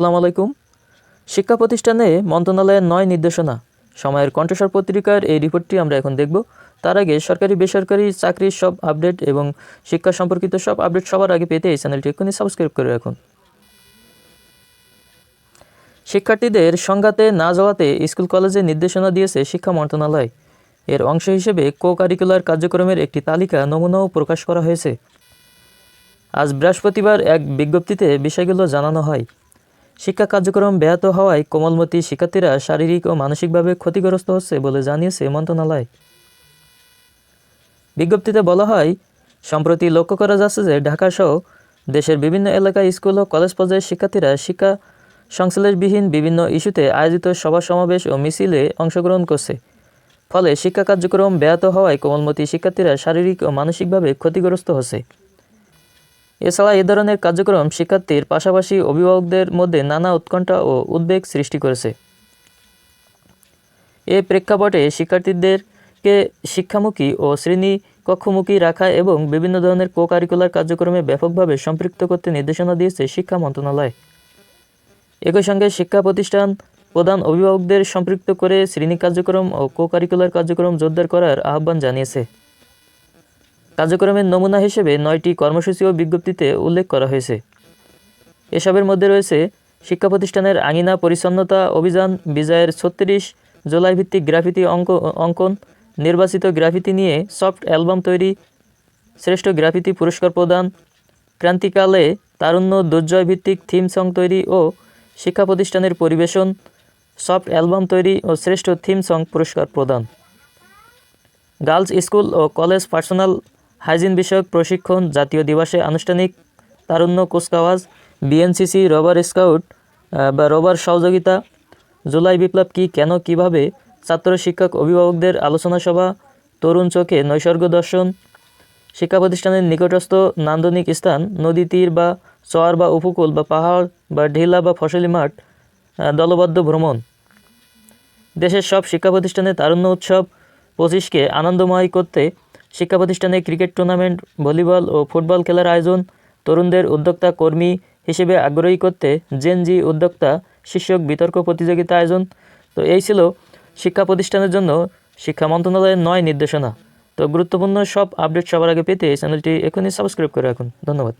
আসসালামু আলাইকুম। শিক্ষা প্রতিষ্ঠানে মন্ত্রণালয়ের নয় নির্দেশনা, সময়ের কণ্ঠস্বর পত্রিকার এই রিপোর্টটি আমরা এখন দেখব। তার আগে সরকারি, বেসরকারি চাকরির সব আপডেট এবং শিক্ষা সম্পর্কিত সব আপডেট সবার আগে পেতে এই চ্যানেলটি এক্ষুনি সাবস্ক্রাইব করে রাখুন। শিক্ষার্থীদের সংঘাতে না যাওয়াতে স্কুল, কলেজে নির্দেশনা দিয়েছে শিক্ষা মন্ত্রণালয়। এর অংশ হিসেবে কো কারিকুলার কার্যক্রমের একটি তালিকা নমুনাও প্রকাশ করা হয়েছে। আজ বৃহস্পতিবার এক বিজ্ঞপ্তিতে বিষয়গুলো জানানো হয়। শিক্ষা কার্যক্রম ব্যাহত হওয়ায় কোমলমতি শিক্ষার্থীরা শারীরিক ও মানসিকভাবে ক্ষতিগ্রস্ত হচ্ছে বলে জানিয়েছে মন্ত্রণালয়। বিজ্ঞপ্তিতে বলা হয়, সম্প্রতি লক্ষ্য করা যাচ্ছে যে ঢাকাসহ দেশের বিভিন্ন এলাকায় স্কুল ও কলেজ পর্যায়ের শিক্ষার্থীরা শিক্ষা সংশ্লেষবিহীন বিভিন্ন ইস্যুতে আয়োজিত সভা সমাবেশ ও মিছিলে অংশগ্রহণ করছে। ফলে শিক্ষা কার্যক্রম ব্যাহত হওয়ায় কোমলমতি শিক্ষার্থীরা শারীরিক ও মানসিকভাবে ক্ষতিগ্রস্ত হচ্ছে। এছাড়া এ ধরনের কার্যক্রম শিক্ষার্থীর পাশাপাশি অভিভাবকদের মধ্যে নানা উৎকণ্ঠা ও উদ্বেগ সৃষ্টি করেছে। এ প্রেক্ষাপটে শিক্ষার্থীদেরকে শিক্ষামুখী ও শ্রেণি কক্ষমুখী রাখা এবং বিভিন্ন ধরনের কো কারিকুলার কার্যক্রমে ব্যাপকভাবে সম্পৃক্ত করতে নির্দেশনা দিয়েছে শিক্ষা মন্ত্রণালয়। একই সঙ্গে শিক্ষা প্রতিষ্ঠান প্রধান অভিভাবকদের সম্পৃক্ত করে শ্রেণি কার্যক্রম ও কো কারিকুলার কার্যক্রম জোরদার করার আহ্বান জানিয়েছে। কার্যক্রমের নমুনা হিসেবে নয়টি কর্মসূচি ও বিজ্ঞপ্তিতে উল্লেখ করা হয়েছে। এসবের মধ্যে রয়েছে শিক্ষা প্রতিষ্ঠানের আঙিনা পরিচ্ছন্নতা অভিযান, বিজয়ের ছত্রিশ জুলাই ভিত্তিক গ্রাফিতি অঙ্ক, অঙ্কন, নির্বাচিত গ্রাফিতি নিয়ে সফট অ্যালবাম তৈরি, শ্রেষ্ঠ গ্রাফিতি পুরস্কার প্রদান, ক্রান্তিকালে তারুণ্য দুর্জয় ভিত্তিক থিম সং তৈরি ও শিক্ষা প্রতিষ্ঠানের পরিবেশন, সফট অ্যালবাম তৈরি ও শ্রেষ্ঠ থিম সং পুরস্কার প্রদান। গার্লস স্কুল ও কলেজ পার্সোনাল হাইজিন বিষয়ক প্রশিক্ষণ জাতীয় দিবসে আনুষ্ঠানিক তারুণ্য কুচকাওয়াজ, বিএনসিসি রবার স্কাউট বা রবার সহযোগিতা, জুলাই বিপ্লব কি, কেন, কীভাবে, ছাত্র শিক্ষক অভিভাবকদের আলোচনা সভা, তরুণ চোখে নৈসর্গ দর্শন, শিক্ষা প্রতিষ্ঠানের নিকটস্থ নান্দনিক স্থান, নদী তীর বা চর বা উপকূল বা পাহাড় বা ঢিলা বা ফসলি মাঠ দলবদ্ধ ভ্রমণ। দেশের সব শিক্ষা প্রতিষ্ঠানে তারুণ্য উৎসব পঁচিশকে আনন্দময় করতে শিক্ষা প্রতিষ্ঠানে ক্রিকেট টুর্নামেন্ট, ভলিবল ও ফুটবল খেলার আয়োজন তরুণদের উদ্যোক্তা কর্মী হিসেবে আগ্রহী করতে জেন জি উদ্যোক্তা শীর্ষক বিতর্ক প্রতিযোগিতা আয়োজন। তো এই ছিল শিক্ষা প্রতিষ্ঠানের জন্য শিক্ষা মন্ত্রণালয়ের নয় নির্দেশনা। তো গুরুত্বপূর্ণ সব আপডেট সবার আগে পেতে চ্যানেলটি এখনই সাবস্ক্রাইব করে রাখুন। ধন্যবাদ।